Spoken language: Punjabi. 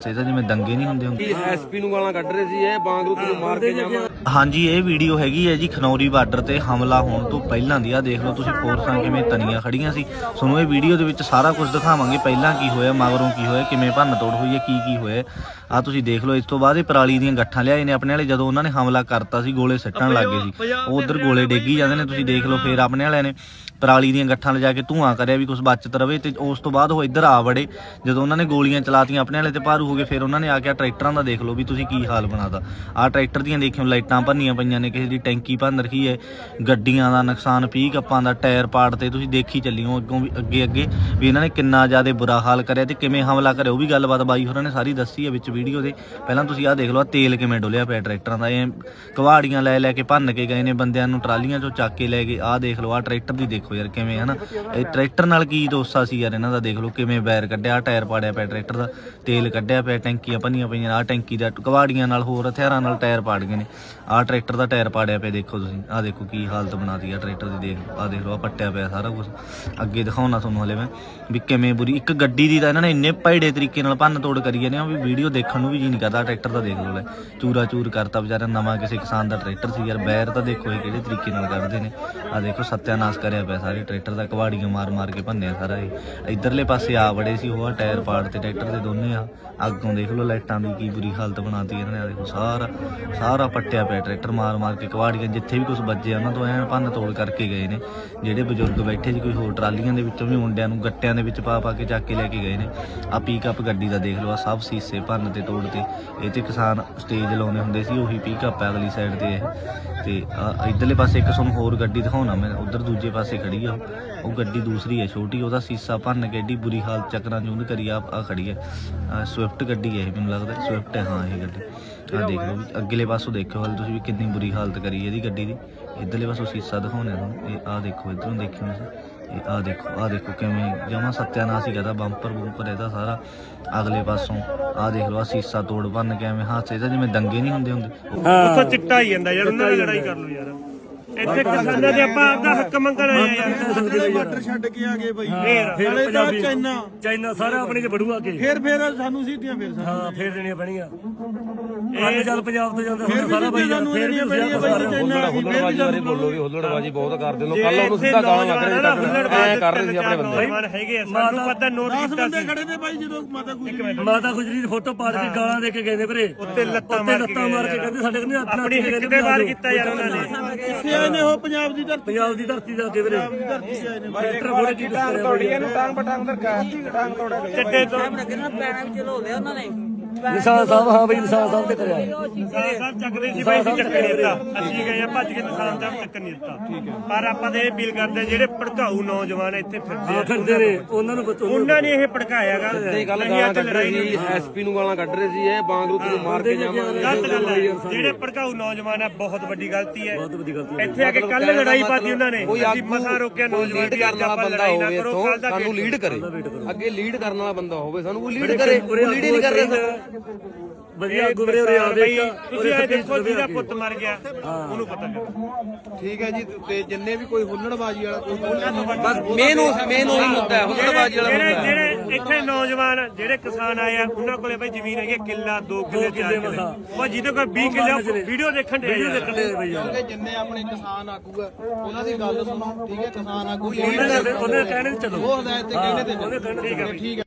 ਇਹਦਾ ਜਿਵੇਂ ਦੰਗੇ ਨਹੀਂ ਹੁੰਦੇ ਹੁੰਦੇ। ਐਸਪੀ ਨੂੰ ਗਾਲਾਂ ਕੱਢ ਰਹੇ ਸੀ ਇਹ ਬਾਂਗਰੂ ਨੂੰ ਮਾਰ ਕੇ ਜਾਵਾਂ। ਹਾਂਜੀ ਇਹ ਵੀਡੀਓ ਹੈਗੀ ਹੈ ਜੀ ਖਨੌਰੀ ਬਾਰਡਰ ਤੇ ਹਮਲਾ ਹੋਣ ਤੋਂ ਪਹਿਲਾਂ ਦੀ। ਆ ਦੇਖ ਲਓ ਤੁਸੀਂ ਫੋਰਸਾਂ ਕਿਵੇਂ ਤਨੀਆਂ ਖੜੀਆਂ ਸੀ। ਤੁਹਾਨੂੰ ਇਹ ਵੀਡੀਓ ਦੇ ਵਿੱਚ ਸਾਰਾ ਕੁਝ ਦਿਖਾਵਾਂਗੇ। ਪਹਿਲਾਂ ਕੀ ਹੋਇਆ ਮਗਰੋਂ ਕੀ ਹੋਇਆ ਕਿਵੇਂ ਭੰਨ ਤੋੜ ਹੋਈ ਹੈ ਕੀ ਕੀ ਹੋਇਆ। ਆ ਤੁਸੀਂ ਦੇਖ ਲਓ ਇਸ ਤੋਂ ਬਾਅਦ ਇਹ ਪਰਾਲੀ ਦੀਆਂ ਗੱਠਾਂ ਲਿਆਏ ਨੇ। ਆਪਣੇ ਵਾਲੇ ਜਦੋਂ ਉਹਨਾਂ ਨੇ ਹਮਲਾ ਕਰਤਾ ਸੀ ਗੋਲੇ ਸੱਟਣ ਲੱਗ ਸੀ। ਉਹ ਉਧਰ ਗੋਲੇ ਡੇਗੀ ਜਾਂਦੇ ਨੇ। ਤੁਸੀਂ ਦੇਖ ਲਓ ਫੇਰ ਆਪਣੇ ਵਾਲਿਆਂ ਨੇ ਪਰਾਲੀ ਦੀਆਂ ਗੱਠਾਂ ਲਿਜਾ ਕੇ ਧੂਆਂ ਕਰਿਆ ਵੀ ਕੁਝ ਬਚਤ ਰਵੇ ਤੇ ਉਸ ਤੋਂ ਬਾਅਦ ਉਹ ਇੱਧਰ ਆ ਵੜੇ। ਜਦੋਂ ਉਹਨਾਂ ਨੇ ਗੋਲੀਆਂ ਚਲਾਤੀਆਂ ਆਪਣੇ ਵਾਲੇ ਤੇ ਭਾਰੂ ਹੋ ਗਏ, ਫਿਰ ਉਹਨਾਂ ਨੇ ਆ ਕੇ ਆਹ ਟਰੈਕਟਰਾਂ ਦਾ ਦੇਖ ਲਓ ਵੀ ਤੁਸੀਂ ਕੀ ਹਾਲ ਬਣਾਤਾ। ਆਹ ਟਰੈਕਟਰ ਦੀਆਂ ਦੇਖਿਓ, ਲਾਈਟਾਂ ਭੰਨੀਆਂ ਪਈਆਂ ਨੇ, ਕਿਸੇ ਦੀ ਟੈਂਕੀ ਭੰਨ ਰੱਖੀ ਹੈ, ਗੱਡੀਆਂ ਦਾ ਨੁਕਸਾਨ, ਪੀ ਕੱਪਾਂ ਦਾ ਟਾਇਰ ਪਾੜ ਤੇ ਤੁਸੀਂ ਦੇਖੀ ਚੱਲਿਓ ਅੱਗੋਂ ਵੀ, ਅੱਗੇ ਅੱਗੇ, ਵੀ ਇਹਨਾਂ ਨੇ ਕਿੰਨਾ ਜ਼ਿਆਦਾ ਬੁਰਾ ਹਾਲ ਕਰਿਆ ਤੇ ਕਿਵੇਂ ਹਮਲਾ ਕਰਿਆ, ਉਹ ਵੀ ਗੱਲਬਾਤ ਬਾਈ ਹੋਰਾਂ ਨੇ ਸਾਰੀ ਦੱਸੀ ਹੈ ਵਿੱਚ ਵੀਡੀਓ ਦੇ ਪਹਿਲਾਂ ਤੁਸੀਂ ਆਹ ਦੇਖ ਲਓ, ਆਹ ਤੇਲ ਕਿਵੇਂ ਡੁੱਲਿਆ ਪਿਆ ਟਰੈਕਟਰਾਂ ਦਾ, ਇਹ ਕਵਾੜੀਆਂ ਲੈ ਲੈ ਕੇ ਭੰਨ ਕੇ ਗਏ ਨੇ, ਬੰਦਿਆਂ ਨੂੰ ਟਰਾਲੀਆਂ ਚੋਂ ਚੱਕ ਕੇ ਲੈ ਗਏ, ਆਹ ਦੇਖ ਲਓ, ਆਹ ਟਰੈਕਟਰ ਦੀ ਦੇਖੋ। ਯਾਰ ਕਿਵੇਂ ਹਨਾ ਇਹ ਟਰੈਕਟਰ ਨਾਲ ਕੀ ਦੋਸਾ ਸੀ ਯਾਰ ਇਹਨਾਂ ਦਾ ਦੇਖ ਲਓ ਕਿਵੇਂ ਬੈਰ ਕੱਢਿਆ, ਆਹ ਟਾਇਰ ਪਾੜਿਆ ਪਿਆ ਟਰੈਕਟਰ ਦਾ, ਤੇਲ ਕੱਢਿਆ ਪਿਆ, ਟੈਂਕੀਆਂ ਭੰਨੀਆਂ ਪਈਆਂ, ਆਹ ਟੈਂਕੀ ਦਾ, ਕਵਾੜੀਆਂ ਨਾਲ ਹੋਰ ਹਥਿਆਰਾਂ ਨਾਲ ਟਾਇਰ ਪਾੜ ਗਏ ਨੇ। ਆਹ ਟਰੈਕਟਰ ਦਾ ਟਾਇਰ ਪਾੜਿਆ ਪਿਆ ਦੇਖੋ ਤੁਸੀਂ, ਆਹ ਦੇਖੋ ਕੀ ਹਾਲਤ ਬਣਾਤੀ ਆ ਟਰੈਕਟਰ ਦੀ, ਦੇਖ ਆਹ ਦੇਖ ਲਓ, ਆਹ ਪੱਟਿਆ ਪਿਆ ਸਾਰਾ ਕੁਝ ਅੱਗੇ ਦਿਖਾਉਣਾ ਤੁਹਾਨੂੰ ਹਲੇ ਮੈਂ ਵੀ ਕਿਵੇਂ ਬੁਰੀ, ਇੱਕ ਗੱਡੀ ਦੀ ਤਾਂ ਇਹਨਾਂ ਨੇ ਇੰਨੇ ਭੈੜੇ ਤਰੀਕੇ ਨਾਲ ਭੰਨ ਤੋੜ ਕਰੀ ਜਾਂਦੇ ਆ ਵੀ ਵੀਡੀਓ ਦੇਖਣ ਨੂੰ ਵੀ ਜੀ ਨਹੀਂ ਕਰਦਾ ਟਰੈਕਟਰ ਦਾ ਦੇਖ ਲਓ ਲੈ, ਚੂਰਾ ਚੂਰ ਕਰਤਾ ਵਿਚਾਰਾ, ਨਵਾਂ ਕਿਸੇ ਕਿਸਾਨ ਦਾ ਟਰੈਕਟਰ ਸੀ ਯਾਰ, ਬੈਰ ਤਾਂ ਦੇਖੋ ਇਹ ਕਿਹੜੇ ਤਰੀਕੇ ਨਾਲ ਕੱਢਦੇ ਨੇ। ਆਹ ਦੇਖੋ ਸੱਤਿਆਨਾਸ਼ ਕਰਿਆ ਪਿਆ ਸਾਰੇ ਟਰੈਕਟਰ ਦਾ ਕਵਾੜੀਆਂ ਮਾਰ ਮਾਰ ਕੇ ਭੰਨਿਆ ਸਾਰਾ ਇਹ। ਇਧਰਲੇ ਪਾਸੇ ਆ ਵੜੇ ਸੀ ਉਹ ਆ ਟਾਇਰ ਪਾੜ ਤੇ ਟਰੈਕਟਰ ਦੇ ਦੋਨੇ ਆ। ਅੱਗੋਂ ਦੇਖ ਲਓ ਲਾਈਟਾਂ ਦੀ ਕੀ ਬੁਰੀ ਹਾਲਤ ਬਣਾਤੀ ਇਹਨਾਂ ਨੇ, ਆਹ ਦੇਖੋ ਸਾਰਾ ਸਾਰਾ ਪੱਟਿਆ ਪਿਆ ਟਰੈਕਟਰ ਮਾਰ ਮਾਰ ਕੇ ਕਵਾੜੀਆਂ, ਜਿੱਥੇ ਵੀ ਕੁਝ ਵੱਜੇ ਉਹਨਾਂ ਤੋਂ ਐਨ ਭੰਨ ਤੋੜ ਕਰਕੇ ਗਏ ਨੇ। ਜਿਹੜੇ ਬਜ਼ੁਰਗ ਬੈਠੇ ਸੀ, ਕੋਈ ਹੋਰ ਟਰਾਲੀਆਂ ਦੇ ਵਿੱਚੋਂ ਵੀ ਮੁੰਡਿਆਂ ਨੂੰ ਗੱਟਿਆਂ ਦੇ ਵਿੱਚ ਪਾ ਪਾ ਕੇ ਚੱਕ ਕੇ ਲੈ ਕੇ ਗਏ ਨੇ। ਆ ਪੀਕਅਪ ਗੱਡੀ ਦਾ ਦੇਖ ਲਓ ਆ ਸਭ ਸੀਸੇ ਭੰਨ ਤੇ ਤੋੜ ਤੇ। ਇਹ ਤੇ ਕਿਸਾਨ ਸਟੇਜ ਲਾਉਂਦੇ ਹੁੰਦੇ ਸੀ, ਉਹੀ ਪੀਕਅਪ ਹੈ ਅਗਲੀ ਸਾਈਡ ਤੇ ਹੈ ਤੇ, ਆਹ ਇਧਰਲੇ ਪਾਸੇ ਇੱਕ ਤੁਹਾਨੂੰ ਹੋਰ ਗੱਡੀ ਦਿਖਾਉਣਾ ਮੈਂ, ਉਧਰ ਦੂਜੇ ਪਾਸੇ ਖੜੀ ਆ। ਉਹ। ਗੱਡੀ ਦੂਸਰੀ ਹੈ ਛੋਟੀ। ਉਹਦਾ ਸੀਸਾ ਭੰਨ ਕੇ ਏਡੀ ਬੁਰੀ ਹਾਲਤ ਚੱਕਰਾਂ ਚੁੰਦ ਕਰੀ ਆ ਆ ਖੜੀ ਹੈ ਸਵਿਫਟ ਗੱਡੀ ਹੈ ਇਹ ਮੈਨੂੰ ਲੱਗਦਾ ਸਵਿਫਟ ਹੈ ਹਾਂ ਇਹ ਗੱਡੀ। ਆ ਦੇਖ ਲਓ ਅਗਲੇ ਪਾਸੋਂ ਦੇਖਿਓ ਹਾਲੇ ਤੁਸੀਂ ਵੀ ਕਿੰਨੀ ਬੁਰੀ ਹਾਲਤ ਕਰੀ ਇਹਦੀ ਗੱਡੀ ਦੀ। ਇਧਰਲੇ ਪਾਸੋਂ ਸੀਸਾ ਦਿਖਾਉਣਾ ਤੁਹਾਨੂੰ। ਇਹ ਆ ਦੇਖੋ ਇਧਰੋਂ ਦੇਖਿਓ ਤੁਸੀਂ। ਇਹ ਆ ਦੇਖੋ ਆ ਦੇਖੋ ਕਿਵੇਂ ਜਮਾ ਸੱਤਿਆਨਾਸ਼ ਹੀ ਕਰਦਾ ਬੰਪਰ ਬੂੰਪਰ ਇਹਦਾ ਸਾਰਾ ਅਗਲੇ ਪਾਸੋਂ। ਆ ਦੇਖ ਲਓ ਆ ਸੀਸਾ ਤੋੜ ਭੰਨ ਕੇ ਐਵੇਂ ਹਾਸੇ ਦਾ ਜਿਵੇਂ ਦੰਗੇ ਨਹੀਂ ਹੁੰਦੇ ਹੁੰਦੇ। ਉੱਥੋਂ ਚਿੱਟਾ ਹੀ ਜਾਂਦਾ ਯਾਰ ਉਹਨਾਂ ਨਾਲ ਲੜਾਈ ਕਰ ਲਓ ਯਾਰ। ਇੱਥੇ ਕਿਸਾਨਾਂ ਦੇ ਆਪਾਂ ਆਪਦਾ ਹੱਕ ਮੰਗਣ ਆਏ ਆ ਯਾਰ। ਬਾਰਡਰ ਛੱਡ ਕੇ ਆ ਗਏ ਬਾਈ? ਫੇਰ ਨਾਲੇ ਤਾਂ ਚਾਈਨਾ। ਚਾਈਨਾ ਸਾਰਾ ਆਪਣੇ ਚ ਵੜੂਆ ਕੇ ਫੇਰ ਫੇਰ ਸਾਨੂੰ ਸੀਟੀਆਂ ਫੇਰ ਸਾਨੂੰ। ਹਾਂ ਫੇਰ ਦੇਣੀਆਂ ਪੈਣੀਆਂ। ਇਹ ਚੱਲ ਪੰਜਾਬ ਤੋਂ ਜਾਂਦਾ ਹੁਣ ਵੀ ਸਾਰਾ ਬਈ ਸਾਨੂੰ ਫੇਰ ਵੀ ਦੇਣੀਆਂ ਪੈਣੀਆਂ ਬਾਈ ਚਾਈਨਾ ਆ ਗਈ ਫੇਰ ਵੀ ਸਾਨੂੰ ਬੋਲੋਗੇ ਹੁੱਲੜਬਾਜੀ ਬਹੁਤ ਕਰਦੇ ਲੋਕ ਕੱਲ ਉਹਨੂੰ ਸਿੱਧਾ ਗਾਲਾਂ ਕੱਢ ਰਹੇ ਨਾ ਹੁੱਲੜਬਾਜ਼ ਐ ਕਰ ਰਹੇ ਸੀ ਆਪਣੇ ਬੰਦੇ। ਨੌਜਵਾਨ ਹੈਗੇ ਆ ਸਾਨੂੰ ਪਤਾ ਨੋਟ 10 ਕੀਤਾ ਬੰਦੇ ਸੀ। ਖੜੇ ਤੇ ਬਾਈ ਜਦੋਂ ਮਾਤਾ ਗੁਜਰੀ ਮਾਤਾ ਗੁਜਰੀ ਦੀ ਫੋਟੋ ਪਾੜ ਕੇ ਗਾਲਾਂ ਦੇ ਕੇ ਗਏ ਨੇ ਵੀਰੇ। ਉੱਤੇ ਲੱਤਾਂ ਮਾਰ ਕੇ ਲੱਤਾਂ ਮਾਰ ਕੇ ਕਹਿੰਦੇ ਸਾਡੇ ਕਹਿੰਦੇ ਆਪਣਾ ਆਪਣੀ ਹਿੱਕ ਤੇ ਵਾਰ ਕੀਤਾ ਯਾਰ ਉਹਨਾਂ ਨੇ। ਨੇ ਉਹ ਪੰਜਾਬ ਦੀ ਧਰਤੀ ਪੰਜਾਬ ਦੀ ਧਰਤੀ ਦਾ ਅੱਗੇ ਵੀਰੇ। ਧਰਤੀ 'ਚ ਆਏ ਨੇ। ਟਰੈਕਟਰ ਫੋੜੇ ਕੀ ਕੁਛ ਕਰਿਆ ਬਈ ਟਾਂਗ ਪਟਾਂਗ ਟਾਂਗ ਤੋੜਾ ਚੱਡੇ ਤੋਂ। ਨਿਸ਼ਾਨ ਸਾਹਿਬ ਹਾਂ ਬਈ ਨਿਸ਼ਾਨ ਸਾਹਿਬ ਤੇ ਕਰਿਆ ਨਿਸ਼ਾਨ ਸਾਹਿਬ ਚੱਕਦੇ ਸੀ ਭਾਈ ਅਸੀਂ ਚੱਕਰ ਨਹੀਂ ਦਿੱਤਾ। ਅਸੀਂ ਗਏ ਆ ਭੱਜ ਕੇ ਨਿਸ਼ਾਨ ਸਾਹਿਬ ਚੱਕਰ ਨਹੀਂ ਦਿੱਤਾ। ਪਰ ਆਪਾਂ ਤੇ ਇਹ ਅਪੀਲ ਕਰਦੇ ਆ, ਜਿਹੜੇ ਭੜਕਾਊ ਨੌਜਵਾਨ ਇੱਥੇ ਫਿਰਦੇ ਆ ਫਿਰਦੇ ਨੇ ਉਹਨਾਂ ਨੂੰ ਬਚੋ ਉਹਨਾਂ ਨੇ ਇਹ ਭੜਕਾਇਆਗਾ ਇਹ ਗੱਲ ਗਾਲਾਂ ਕੱਢ ਰਹੇ ਸੀ ਐਸਪੀ ਨੂੰ ਗਾਲਾਂ ਕੱਢ ਰਹੇ ਸੀ ਇਹ ਬਾਂਗਰੂ ਨੂੰ ਮਾਰ ਕੇ ਜਾਵਾਂ ਗਲਤ ਗੱਲ ਹੈ ਜਿਹੜੇ ਭੜਕਾਊ ਨੌਜਵਾਨ ਆ ਬਹੁਤ ਵੱਡੀ ਗਲਤੀ ਹੈ। ਬਹੁਤ ਵੱਡੀ ਗਲਤੀ ਇੱਥੇ ਆ ਕੇ ਕੱਲ ਲੜਾਈ ਪਾਤੀ ਉਹਨਾਂ ਨੇ। ਕੋਈ ਅਸੀਂ ਮਸਾ ਰੋਕਿਆ ਨੌਜਵਾਨ ਲੀਡ ਕਰਨ ਵਾਲਾ ਆਪਾਂ ਬੰਦਾ ਲੜਾਈ ਨਾ ਹੋਵੇ ਕਰੋ ਇੱਥੋਂ ਕੱਲ ਦਾ ਸਾਨੂੰ ਲੀਡ ਕਰੇ। ਅੱਗੇ ਲੀਡ ਕਰਨ ਵਾਲਾ ਬੰਦਾ ਹੋਵੇ ਸਾਨੂੰ ਕੋਈ ਲੀਡ ਕਰੇ ਉਰੇ ਲੀਡ ਹੀ ਨਹੀਂ ਕਰ ਰਿਹਾ ਵਧੀਆ ਆਗੂ ਵੀਰੇ ਉਰੇ ਆਵੇ ਬਈ ਤੁਸੀਂ ਇਹ ਦੇਖੋ ਜਿਹਦਾ ਪੁੱਤ ਮਰ ਗਿਆ ਉਹਨੂੰ ਪਤਾ ਕਰੋ ਠੀਕ ਹੈ ਜੀ ਤੇ ਜਿੰਨੇ ਵੀ ਕੋਈ ਹੁੱਲੜਬਾਜੀ ਵਾਲਾ ਕੋਈ ਬਸ ਮੇਨ ਉਸ ਮੇਨ ਉਹੀ ਮੁੱਦਾ ਹੈ ਹੁੱਲੜਬਾਜੀ ਵਾਲਾ ਜਿਹੜੇ ਹੈ। ਜਿਹੜੇ ਇੱਥੇ ਨੌਜਵਾਨ ਜਿਹੜੇ ਕਿਸਾਨ ਆਏ ਆ ਉਹਨਾਂ ਕੋਲੇ ਬਈ ਜ਼ਮੀਨ ਹੈਗੀ ਆ, ਕਿੱਲਾ 2 ਕਿੱਲੇ ਚਾਰ ਕਿੱਲੇ। ਉਹ ਜਿਹਦੇ ਕੋਲ 20 ਕਿੱਲੇ ਵੀਡੀਓ ਦੇਖਣ ਦੇ ਵੀਡੀਓ ਦੇਖਣ ਦੇ ਬਈ ਕਿ ਜਿੰਨੇ ਆਪਣੇ ਕਿਸਾਨ ਆਗੂ ਆ ਉਹਨਾਂ ਦੀ ਗੱਲ ਸੁਣੋ ਠੀਕ ਹੈ ਕਿਸਾਨ ਆਗੂ ਉਹਨੇ ਉਹਨੇ ਕਹਿਣੇ ਚਲੋ। ਉਹ ਹਦਾਇਤ ਤੇ ਕਹਿੰਦੇ ਤੇ ਉਹਨੇ ਕਹਿਣੇ ਠੀਕ ਹੈ